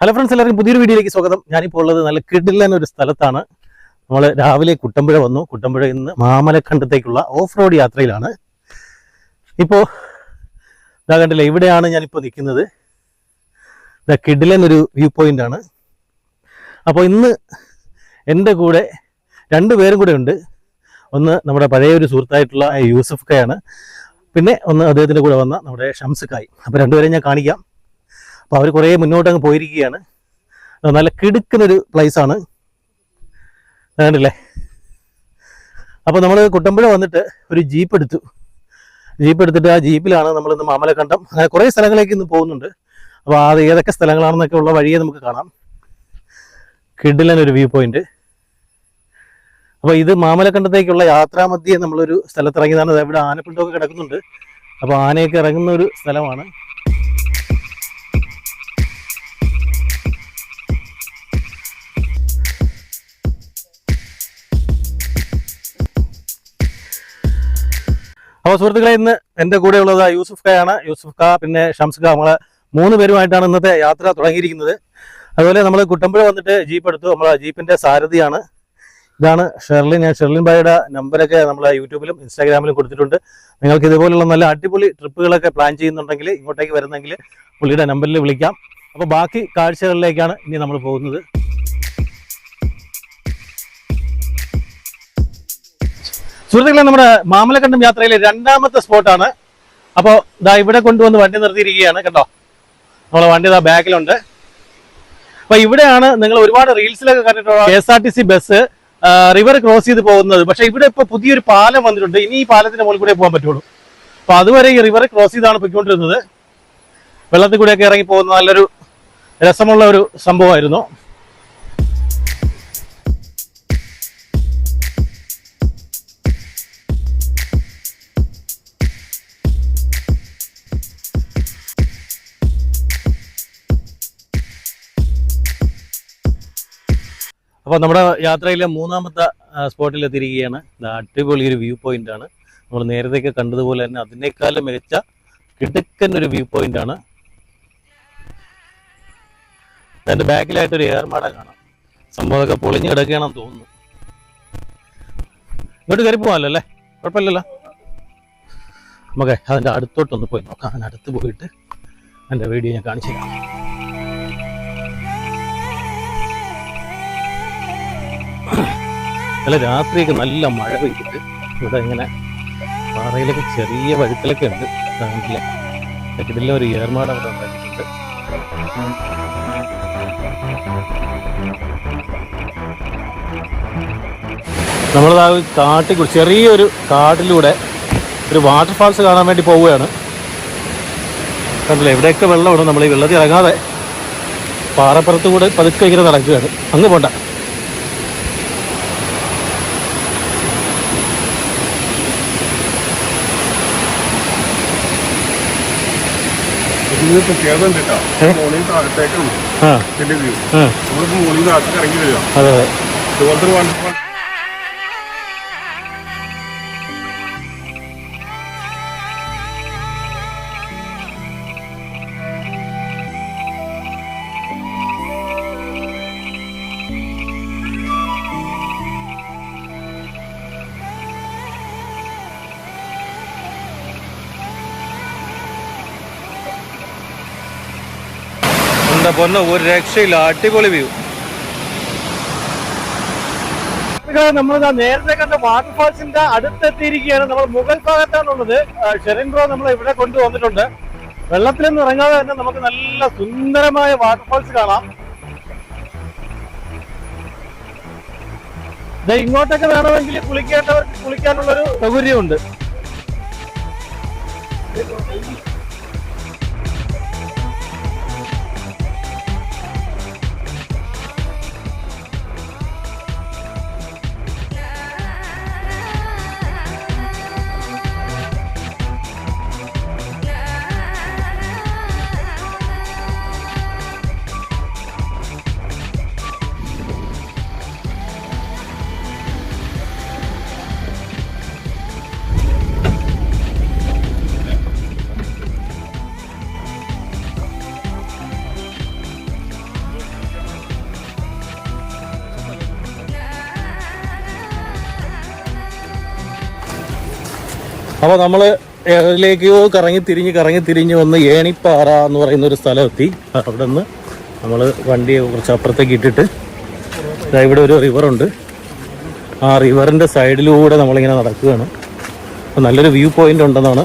Hello friends എല്ലാവർക്കും പുതിയൊരു വീഡിയോയിലേക്ക് സ്വാഗതം. ഞാനിപ്പോൾ ഉള്ളത് നല്ല കിടിലൻ ഒരു സ്ഥലത്താണ്. നമ്മൾ രാവിലെ കുട്ടമ്പുഴ വന്നു. കുട്ടമ്പുഴ ഇന്ന് മാമലഖണ്ഡത്തേക്കുള്ള ഓഫ് റോഡ് യാത്രയിലാണ്. ഇപ്പോൾ ഇതാ കണ്ടില്ല ഇവിടെയാണ് ഞാനിപ്പോൾ നിൽക്കുന്നത് ഇതാ കിഡിലൻ ഒരു വ്യൂ പോയിന്റ് ആണ്. അപ്പോൾ ഇന്ന് എന്റെ കൂടെ രണ്ട് പേരും കൂടെ ഉണ്ട്. ഒന്ന് നമ്മുടെ പഴയ ഒരു സുഹൃത്തായിട്ടുള്ള യൂസഫ് കായാണ്. പിന്നെ ഒന്ന് അദ്ദേഹത്തിന്റെ കൂടെ വന്ന നമ്മുടെ ഷംസ് കായ്. അപ്പോൾ രണ്ടുപേരെയും ഞാൻ കാണിക്കാം. അപ്പോൾ അവർ കുറേ മുന്നോട്ട് അങ്ങ് പോയിരിക്കുകയാണ് നല്ല കിടുക്കുന്നൊരു പ്ലേസ് ആണ്. കണ്ടില്ലേ? അപ്പോൾ നമ്മൾ കുട്ടമ്പുഴ വന്നിട്ട് ഒരു ജീപ്പ് എടുത്തു. ജീപ്പ് എടുത്തിട്ട് ആ ജീപ്പിലാണ് നമ്മൾ ഇന്ന് മാമലക്കണ്ടം. അങ്ങനെ കുറേ സ്ഥലങ്ങളിലേക്ക് ഇന്ന് പോകുന്നുണ്ട്. അപ്പോൾ അത് ഏതൊക്കെ സ്ഥലങ്ങളാണെന്നൊക്കെ ഉള്ള വഴിയെ നമുക്ക് കാണാം. കിഡിലൻ ഒരു വ്യൂ പോയിന്റ് അപ്പോൾ ഇത് മാമലക്കണ്ടത്തേക്കുള്ള യാത്രാമധ്യേ നമ്മളൊരു സ്ഥലത്ത് ഇറങ്ങിയതാണ് ദാ ഇവിടെ ആനപ്പിണ്ടൊക്കെ കിടക്കുന്നുണ്ട്. അപ്പോൾ ആനയൊക്കെ ഇറങ്ങുന്ന ഒരു സ്ഥലമാണ്. അപ്പോൾ സുഹൃത്തുക്കളെ ഇന്ന് എന്റെ കൂടെ ഉള്ളത് യൂസുഫ് കായാണ് യൂസുഫ് ക പിന്നെ ഷംസ് ക നമ്മളെ മൂന്ന് പേരുമായിട്ടാണ് ഇന്നത്തെ യാത്ര തുടങ്ങിയിരിക്കുന്നത്. അതുപോലെ നമ്മൾ കുട്ടമ്പുഴ വന്നിട്ട് ജീപ്പ് എടുത്തു. നമ്മളെ ജീപ്പിന്റെ സാരഥിയാണ്. ഇതാണ് ഷെർലിൻ. ഞാൻ ഷെർലിൻ ബായുടെ നമ്പറൊക്കെ നമ്മളെ യൂട്യൂബിലും ഇൻസ്റ്റാഗ്രാമിലും കൊടുത്തിട്ടുണ്ട്. നിങ്ങൾക്ക് ഇതുപോലുള്ള നല്ല അടിപൊളി ട്രിപ്പുകളൊക്കെ പ്ലാൻ ചെയ്യുന്നുണ്ടെങ്കിൽ ഇങ്ങോട്ടേക്ക് വരുന്നെങ്കിൽ പുള്ളിയുടെ നമ്പറിൽ വിളിക്കാം. അപ്പോൾ ബാക്കി കാഴ്ചകളിലേക്കാണ് ഇനി നമ്മൾ പോകുന്നത്. സുഹൃത്തുക്കളെ നമ്മുടെ മാമലക്കണ്ടം യാത്രയിലെ രണ്ടാമത്തെ സ്പോട്ടാണ്. അപ്പോൾ ഇതാ ഇവിടെ കൊണ്ടുവന്ന് വണ്ടി നിർത്തിയിരിക്കുകയാണ് കേട്ടോ നമ്മളെ വണ്ടി ഇതാ ബാക്കിലുണ്ട്. അപ്പൊ ഇവിടെയാണ് നിങ്ങൾ ഒരുപാട് റീൽസിലൊക്കെ കണ്ടിട്ടുള്ള K S R T C bus river cross ചെയ്ത് പോകുന്നത്. പക്ഷെ ഇവിടെ ഇപ്പൊ പുതിയൊരു പാലം വന്നിട്ടുണ്ട്. ഇനി ഈ പാലത്തിന്റെ മുകളിൽ കൂടെ പോകാൻ പറ്റുള്ളൂ. അപ്പൊ അതുവരെ ഈ റിവർ ക്രോസ് ചെയ്താണ് പോയിക്കൊണ്ടിരുന്നത്. വെള്ളത്തിൽ കൂടെയൊക്കെ ഇറങ്ങി പോകുന്ന നല്ലൊരു രസമുള്ള ഒരു സംഭവമായിരുന്നു. അപ്പോൾ നമ്മുടെ യാത്രയിലെ മൂന്നാമത്തെ സ്പോട്ടിൽ എത്തിയിരിക്കുകയാണ്. ഇത് അടിപൊളി ഒരു വ്യൂ പോയിന്റ് ആണ്. നമ്മൾ നേരത്തെയൊക്കെ കണ്ടതുപോലെ തന്നെ അതിനേക്കാളും മികച്ച കിടുക്കൻ ഒരു വ്യൂ പോയിന്റ് ആണ്. അതിന്റെ ബാക്കിലായിട്ടൊരു ഏർമാട കാണാം. സംഭവമൊക്കെ പൊളിഞ്ഞു കിടക്കുകയാണെന്ന് തോന്നുന്നു. ഇങ്ങോട്ട് കയറി പോകാമല്ലോ അല്ലേ? കുഴപ്പമില്ലല്ലോ. നമുക്ക് അതിന്റെ അടുത്തോട്ടൊന്ന് പോയി നോക്കാം. അതിനടുത്ത് പോയിട്ട് അതിന്റെ വീഡിയോ ഞാൻ കാണിച്ചു തരാം. ഇന്നലെ രാത്രിയൊക്കെ നല്ല മഴ പെയ്തിട്ട് ഇവിടെ ഇങ്ങനെ പാറയിലൊക്കെ ചെറിയ വഴുക്കലൊക്കെ ഉണ്ട്. നാട്ടിലെ ഇതിലെ ഒരു ഏർമാട് അവിടെ ഉണ്ടാക്കിയിട്ടുണ്ട്. നമ്മളത് ആ കാട്ടിൽ കൂടി ചെറിയൊരു കാട്ടിലൂടെ ഒരു വാട്ടർഫാൾസ് കാണാൻ വേണ്ടി പോവുകയാണ്. കണ്ടില്ലേ ഇവിടെയൊക്കെ വെള്ളമാണ്. നമ്മൾ ഈ വെള്ളത്തിൽ ഇറങ്ങാതെ പാറപ്പുറത്ത് കൂടെ പതുക്കെ ഇങ്ങനെ നടക്കുകയാണ്. അങ്ങ് പോണ്ട. ഇതിപ്പോ കേരളം കിട്ടാം. മോളിൽ താഴത്തേക്കാണ് ഇതിന്റെ വ്യൂ ആ. നമ്മളിപ്പോ മോളിൽ താഴത്തേക്ക് ഇറങ്ങി വരിക. അതെ. അതെ ഇതുപോലത്തെ ഒരു വണ്ടി എന്താ പൊന്നോ ഒരു രക്ഷയില്ല അടിപൊളി വ്യൂ നമ്മൾ നേരത്തെ കണ്ട വാട്ടർഫാൾസിന്റെ അടുത്തെത്തിയിരിക്കുകയാണ്. നമ്മൾ മുകൾ ഭാഗത്താണുള്ളത്. ഷെറിൻ ബ്രോ നമ്മൾ ഇവിടെ കൊണ്ടുവന്നിട്ടുണ്ട്. വെള്ളത്തിലൊന്നും ഇറങ്ങാതെ തന്നെ നമുക്ക് നല്ല സുന്ദരമായ വാട്ടർഫാൾസ് കാണാം. ഇങ്ങോട്ടൊക്കെ വേണമെങ്കിൽ കുളിക്കേണ്ടവർക്ക് കുളിക്കാനുള്ളൊരു സൗകര്യമുണ്ട്. അപ്പോൾ നമ്മൾ ഏതിലേക്കോ കറങ്ങി തിരിഞ്ഞ് കറങ്ങി തിരിഞ്ഞ് വന്ന് ഏണിപ്പാറ എന്ന് പറയുന്ന ഒരു സ്ഥലമെത്തി. അവിടെ നിന്ന് നമ്മൾ വണ്ടി കുറച്ച് അപ്പുറത്തേക്ക് ഇട്ടിട്ട് ഇവിടെ ഒരു റിവറുണ്ട് ആ റിവറിന്റെ സൈഡിലൂടെ നമ്മളിങ്ങനെ നടക്കുകയാണ്. അപ്പോൾ നല്ലൊരു വ്യൂ പോയിന്റ് ഉണ്ടെന്നാണ്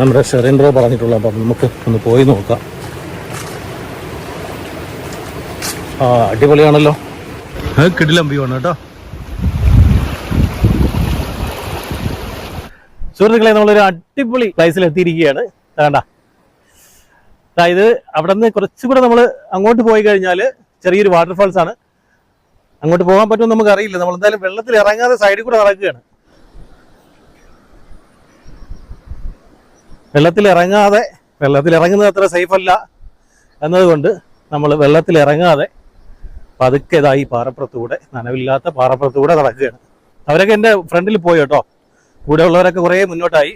നമ്മുടെ ഷെറിൻ പറഞ്ഞിട്ടുള്ളത്. അപ്പം നമുക്ക് ഒന്ന് പോയി നോക്കാം. ആ അടിപൊളിയാണല്ലോ. കിടിലം വ്യൂ ആണ് കേട്ടോ. സുഹൃത്തുക്കളെ നമ്മളൊരു അടിപൊളി പ്ലേസിൽ എത്തിയിരിക്കുകയാണ്. വേണ്ട അതായത് അവിടെ നിന്ന് കുറച്ചുകൂടെ നമ്മൾ അങ്ങോട്ട് പോയി കഴിഞ്ഞാൽ ചെറിയൊരു വാട്ടർഫാൾസ് ആണ്. അങ്ങോട്ട് പോകാൻ പറ്റുമെന്ന് നമുക്ക് അറിയില്ല നമ്മൾ എന്തായാലും വെള്ളത്തിൽ ഇറങ്ങാതെ സൈഡിൽ കൂടെ നടക്കുകയാണ്. വെള്ളത്തിൽ ഇറങ്ങാതെ വെള്ളത്തിൽ ഇറങ്ങുന്നത് അത്ര സേഫ് അല്ല എന്നതുകൊണ്ട് നമ്മൾ വെള്ളത്തിൽ ഇറങ്ങാതെ പതുക്കേതായി പാറപ്പുറത്തൂടെ നനവില്ലാത്ത പാറപ്പുറത്തൂടെ നടക്കുകയാണ്. അവരൊക്കെ എന്റെ ഫ്രണ്ടിൽ പോയി കേട്ടോ. കൂടെ ഉള്ളവരൊക്കെ കുറേ മുന്നോട്ടായി.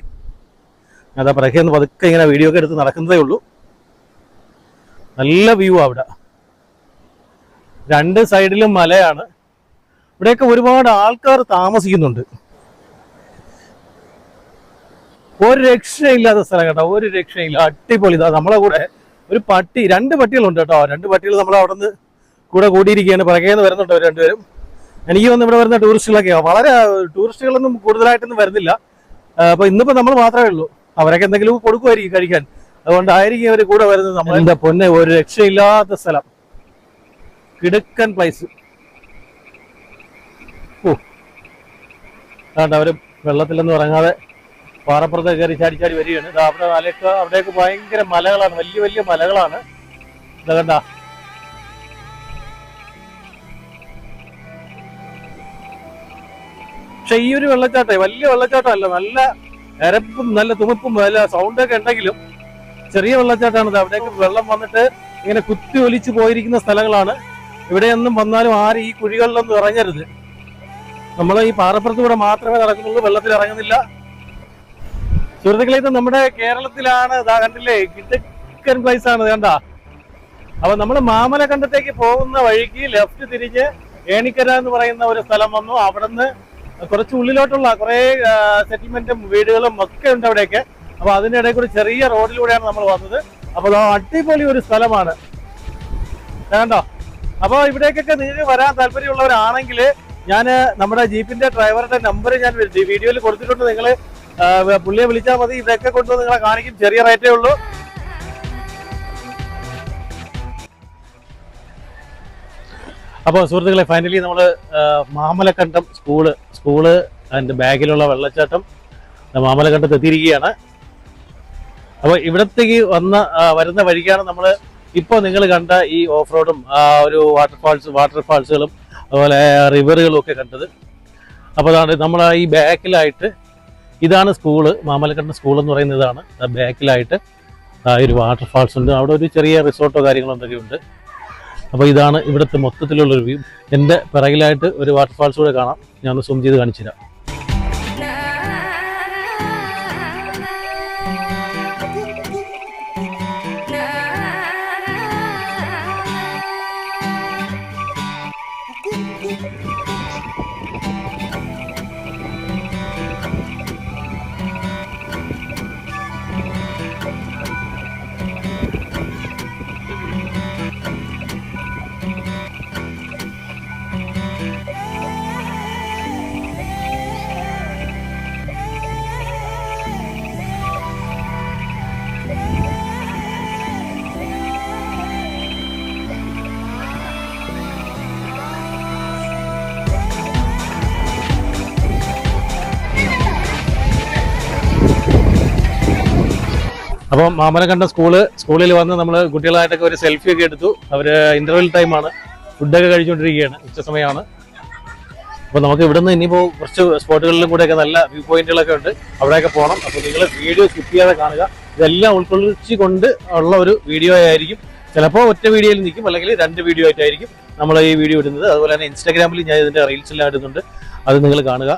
അതാ പ്രഖ്യൊന്ന് പതുക്കെ ഇങ്ങനെ വീഡിയോ ഒക്കെ എടുത്ത് നടക്കുന്നതേ ഉള്ളൂ. നല്ല വ്യൂ അവിടെ. രണ്ട് സൈഡിലും മലയാണ്. ഇവിടെയൊക്കെ ഒരുപാട് ആൾക്കാർ താമസിക്കുന്നുണ്ട്. ഒരു രക്ഷയില്ലാത്ത സ്ഥലം കേട്ടോ. ഒരു രക്ഷയില്ല. അടിപൊളി. ഇതാ നമ്മളെ കൂടെ ഒരു പട്ടി രണ്ട് പട്ടികളുണ്ട് കേട്ടോ. രണ്ട് പട്ടികൾ നമ്മൾ അവിടെ നിന്ന് കൂടെ കൂടിയിരിക്കുകയാണ്. പിറകേന്ന് വരുന്നുണ്ട് രണ്ടുപേരും. എനിക്ക് തോന്നുന്നു ഇവിടെ വരുന്ന ടൂറിസ്റ്റുകളൊക്കെ വളരെ ടൂറിസ്റ്റുകളൊന്നും കൂടുതലായിട്ടൊന്നും വരുന്നില്ല. അപ്പൊ ഇന്നിപ്പോ നമ്മൾ മാത്രമേ ഉള്ളൂ. അവരൊക്കെ എന്തെങ്കിലും കൊടുക്കുമായിരിക്കും കഴിക്കാൻ. അതുകൊണ്ടായിരിക്കും അവർ കൂടെ വരുന്നത് നമ്മൾ എന്റെ പൊന്നെ ഒരു രക്ഷയില്ലാത്ത സ്ഥലം. കിടുക്കൻ പ്ലേസ് ഓ. അതുകൊണ്ട് അവർ വെള്ളത്തിലൊന്നും ഇറങ്ങാതെ പാറപ്പുറത്ത് കയറി ചാടി ചാടി വരികയാണ്. അവിടെ മലയൊക്കെ അവിടെയൊക്കെ ഭയങ്കര മലകളാണ്. വലിയ വലിയ മലകളാണ്. ഇതാ കണ്ട. പക്ഷെ ഈ ഒരു വെള്ളച്ചാട്ടം വലിയ വെള്ളച്ചാട്ടം അല്ല നല്ല എരപ്പും നല്ല തുമുപ്പും നല്ല സൗണ്ടൊക്കെ ഉണ്ടെങ്കിലും ചെറിയ വെള്ളച്ചാട്ടമാണ് അവിടേക്ക് വെള്ളം വന്നിട്ട് ഇങ്ങനെ കുത്തി ഒലിച്ച് പോയിരിക്കുന്ന സ്ഥലങ്ങളാണ്. ഇവിടെയൊന്നും വന്നാലും ആരും ഈ കുഴികളിലൊന്നും ഇറങ്ങരുത്. നമ്മൾ ഈ പാറപ്പുറത്ത് കൂടെ മാത്രമേ നടക്കുന്നുള്ളൂ വെള്ളത്തിൽ ഇറങ്ങുന്നില്ല. സുഹൃത്തുക്കളെ ഇത് നമ്മുടെ കേരളത്തിലാണ്. ഇതാ കണ്ടില്ലേ കിട്ടക്കൻ പ്ലേസ് ആണ് കണ്ട? അപ്പൊ നമ്മൾ മാമലക്കണ്ടത്തേക്ക് പോകുന്ന വഴിക്ക് ലെഫ്റ്റ് തിരിഞ്ഞ് ഏണിക്കര എന്ന് പറയുന്ന ഒരു സ്ഥലം വന്നു. അവിടുന്ന് കുറച്ച് ഉള്ളിലോട്ടുള്ള കുറെ സെറ്റിൽമെന്റും വീടുകളും ഒക്കെ ഉണ്ട് അവിടെയൊക്കെ. അപ്പൊ അതിനിടയിൽ കൂടി ചെറിയ റോഡിലൂടെയാണ് നമ്മൾ വന്നത്. അപ്പൊ ദാ അടിപൊളി ഒരു സ്ഥലമാണ്. കണ്ടോ? അപ്പൊ ഇവിടേക്കൊക്കെ നിങ്ങൾക്ക് വരാൻ താല്പര്യമുള്ളവരാണെങ്കിൽ ഞാൻ നമ്മുടെ ജീപ്പിന്റെ ഡ്രൈവറുടെ നമ്പർ ഞാൻ വീഡിയോയിൽ കൊടുത്തിട്ടുണ്ട്. നിങ്ങൾ പുള്ളിയെ വിളിച്ചാൽ മതി. ഇതൊക്കെ കൊണ്ടുവന്ന് നിങ്ങളെ കാണിക്കും. ചെറിയ റേറ്റേ ഉള്ളൂ. അപ്പോൾ സുഹൃത്തുക്കളെ ഫൈനലി നമ്മൾ മാമലക്കണ്ടം സ്കൂൾ സ്കൂൾ അതിന്റെ ബാഗിലുള്ള വെള്ളച്ചാട്ടം മാമലക്കണ്ടത്ത് എത്തിയിരിക്കുകയാണ്. അപ്പോൾ ഇവിടത്തേക്ക് വന്ന വരുന്ന വഴിക്കാണ് നമ്മൾ ഇപ്പോൾ നിങ്ങൾ കണ്ട ഈ ഓഫ് റോഡും ഒരു വാട്ടർഫാൾസ് വാട്ടർഫാൾസുകളും അതുപോലെ റിവറുകളും ഒക്കെ കണ്ടത്. അപ്പോൾ അതാണ് നമ്മൾ ഈ ബാക്കിലായിട്ട് ഇതാണ് സ്കൂൾ മാമലക്കണ്ടം സ്കൂൾ എന്ന് പറയുന്ന ഇതാണ് ബാക്കിലായിട്ട് ഒരു വാട്ടർഫാൾസ് ഉണ്ട്. അവിടെ ഒരു ചെറിയ റിസോർട്ടോ കാര്യങ്ങളോ എന്തൊക്കെ ഉണ്ട്. അപ്പോൾ ഇതാണ് ഇവിടുത്തെ മൊത്തത്തിലുള്ളൊരു വ്യൂ എന്റെ പിറകിലായിട്ട് ഒരു വാട്ടർഫാൾസ് കൂടെ കാണാം. ഞാൻ സൂം ചെയ്ത് കാണിച്ചു തരാം അപ്പം മാമലക്കണ്ടം സ്കൂൾ സ്കൂളിൽ വന്ന് നമ്മൾ കുട്ടികളായിട്ടൊക്കെ ഒരു സെൽഫി ഒക്കെ എടുത്തു. അവർ ഇന്റർവെൽ ടൈമാണ് ഫുഡൊക്കെ കഴിച്ചുകൊണ്ടിരിക്കുകയാണ് ഉച്ച സമയമാണ് അപ്പോൾ നമുക്ക് ഇവിടുന്ന് ഇനിയിപ്പോൾ കുറച്ച് സ്പോട്ടുകളിലും കൂടെയൊക്കെ നല്ല വ്യൂ പോയിന്റുകളൊക്കെ ഉണ്ട്. അവിടെയൊക്കെ പോകണം അപ്പോൾ നിങ്ങൾ വീഡിയോ സ്കിപ്പ് ചെയ്യാതെ കാണുക. ഇതെല്ലാം ഉൾക്കൊള്ളിച്ചുകൊണ്ട് ഉള്ള ഒരു വീഡിയോ ആയിരിക്കും. ചിലപ്പോൾ ഒറ്റ വീഡിയോയിൽ നിൽക്കും. അല്ലെങ്കിൽ രണ്ട് വീഡിയോ ആയിട്ടായിരിക്കും നമ്മൾ ഈ വീഡിയോ ഇടുന്നത്. അതുപോലെ തന്നെ ഇൻസ്റ്റാഗ്രാമിൽ ഞാൻ ഇതിന്റെ റീൽസ് എല്ലാം ഇടുന്നുണ്ട്. അത് നിങ്ങൾ കാണുക.